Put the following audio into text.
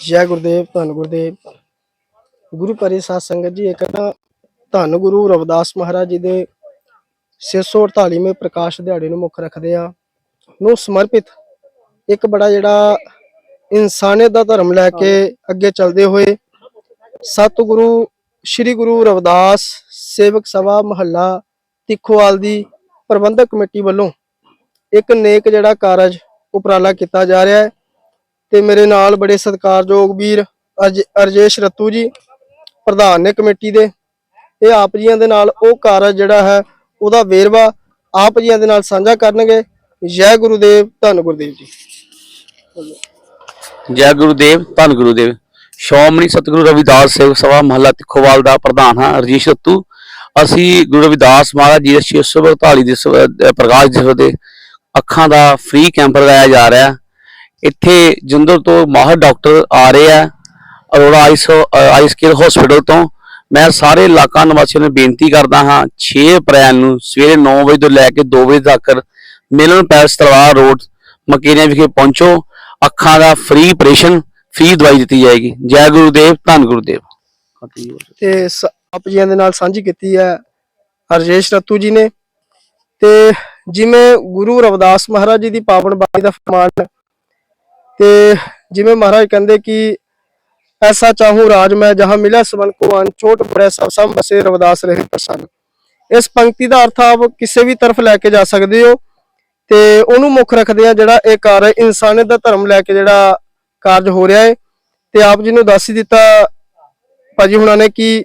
ਜੈ ਗੁਰਦੇਵ, ਧੰਨ ਗੁਰਦੇਵ। ਗੁਰੂ ਪਰਿ ਸਾਧ ਸੰਗਤ ਜੀ, ਇੱਕ ਨਾ ਧੰਨ ਗੁਰੂ ਰਵਿਦਾਸ ਮਹਾਰਾਜ ਜੀ ਦੇ 648ਵੇਂ ਪ੍ਰਕਾਸ਼ ਦਿਹਾੜੇ ਨੂੰ ਮੁੱਖ ਰੱਖਦੇ ਆ। ਨੂੰ ਸਮਰਪਿਤ ਇੱਕ ਬੜਾ ਜਿਹੜਾ ਇਨਸਾਨੀਅਤ ਦਾ ਧਰਮ ਲੈ ਕੇ ਅੱਗੇ ਚੱਲਦੇ ਹੋਏ ਸਤਿਗੁਰੂ, ਸ੍ਰੀ ਗੁਰੂ ਰਵਿਦਾਸ ਸੇਵਕ ਸਭਾ ਮਹੱਲਾ ਤਿੱਖੋਵਾਲ ਦੀ ਪ੍ਰਬੰਧਕ ਕਮੇਟੀ ਵੱਲੋਂ ਇੱਕ ਨੇਕ ਜਿਹੜਾ ਕਾਰਜ ਉਪਰਾਲਾ ਕੀਤਾ ਜਾ ਰਿਹਾ ਹੈ। ਤੇ ਮੇਰੇ ਨਾਲ ਬੜੇ ਸਤਿਕਾਰਯੋਗ ਵੀਰ ਅਜ, ਅਰਜੇਸ਼ ਰਤੂ ਜੀ, ਪ੍ਰਧਾਨ ਨੇ ਕਮੇਟੀ ਦੇ। ਇਹ ਆਪ ਜੀਆਂ ਦੇ ਨਾਲ ਉਹ ਕਾਰਜ ਜਿਹੜਾ ਹੈ, ਉਹਦਾ ਵੇਰਵਾ ਆਪ ਜੀਆਂ ਦੇ ਨਾਲ ਸਾਂਝਾ ਕਰਨਗੇ। ਜੈ ਗੁਰੂਦੇਵ, ਧੰਨ ਗੁਰਦੇਵ ਜੀ। ਜੈ ਗੁਰੂਦੇਵ, ਧੰਨ ਗੁਰੂਦੇਵ। ਸ਼੍ਰੋਮਣੀ ਸਤਿਗੁਰੂ ਰਵਿਦਾਸ ਸੇਵਕ ਸਭਾ ਮਹੱਲਾ ਤਿੱਖੋਵਾਲ ਦਾ ਪ੍ਰਧਾਨ ਹਾਂ ਰਜੀਸ਼ ਰੱਤੂ। ਅਸੀਂ ਗੁਰੂ ਰਵਿਦਾਸ ਮਹਾਰਾਜ ਜੀ ਦੇ 642 ਦੇ ਸਵ- ਅਹ, ਪ੍ਰਕਾਸ਼ ਦਿਵਸ ਦੇ ਅੱਖਾਂ ਦਾ ਫ੍ਰੀ ਕੈਂਪ ਲਗਾਇਆ ਜਾ ਰਿਹਾ। ਇੱਥੇ ਜਿੰਦਰ ਤੋਂ ਮਾਹਰ ਡਾਕਟਰ ਆ ਰਹੇ ਆ, Arora eyes eyes care hospital ਤੋਂ। ਮੈਂ ਸਾਰੇ ਇਲਾਕਾ ਨਿਵਾਸੀਆਂ ਨੂੰ ਬੇਨਤੀ ਕਰਦਾ ਹਾਂ 6 ਅਪ੍ਰੈਲ ਨੂੰ ਸਵੇਰੇ 9 ਵਜੇ ਤੋਂ ਲੈ ਕੇ 2 ਵਜੇ ਤੱਕ ਮਿਲਨ ਪੈਲਸ ਤਲਵਾਰ ਰੋਡ, ਮਕੇਰੀਆਂ ਵਿਖੇ ਪਹੁੰਚੋ। ਅੱਖਾਂ ਦਾ ਫ੍ਰੀ ਆਪਰੇਸ਼ਨ ਫ੍ਰੀ ਦਵਾਈ ਦਿੱਤੀ ਜਾਏਗੀ। ਜੈ ਗੁਰੂਦੇਵ, ਧੰਨ ਗੁਰੂਦੇਵ। ਤੇ ਆਪ ਜੀਆਂ ਦੇ ਨਾਲ ਸਾਂਝੀ ਕੀਤੀ ਹੈ ਅਰਜੇਸ਼ ਰਤੂ ਜੀ ਨੇ। ਤੇ ਜਿਵੇਂ ਗੁਰੂ ਰਵਿਦਾਸ ਮਹਾਰਾਜ ਜੀ ਦੀ ਪਾਵਨ ਬਾਣੀ ਦਾ ਫਰਮਾਨ ਤੇ ਜਿਵੇਂ ਮਹਾਰਾਜ ਕਹਿੰਦੇ ਕਿ ਐਸਾ ਚਾਹੂੰ ਰਾਜ ਮੈਂ ਜਹਾਂ ਮਿਲਿਆ ਸਵਨ ਕੋ ਅਨ ਬੜੇ ਸਭ ਸਭ ਬਸੇ ਰਵਿਦਾਸ ਰਹੇ ਪ੍ਰਸੰਨ। ਇਸ ਪੰਕਤੀ ਦਾ ਅਰਥ ਆਪ ਕਿਸੇ ਵੀ ਤਰਫ ਲੈ ਕੇ ਜਾ ਸਕਦੇ ਹੋ ਤੇ ਉਹਨੂੰ ਮੁੱਖ ਰੱਖਦੇ ਆ ਜਿਹੜਾ ਇਹ ਕਾਰਜ ਇਨਸਾਨੀਅਤ ਦਾ ਧਰਮ ਲੈ ਕੇ ਜਿਹੜਾ ਕਾਰਜ ਹੋ ਰਿਹਾ ਹੈ। ਤੇ ਆਪ ਜੀ ਨੂੰ ਦੱਸ ਹੀ ਦਿੱਤਾ ਭਾਜੀ ਹੁਣਾਂ ਨੇ ਕਿ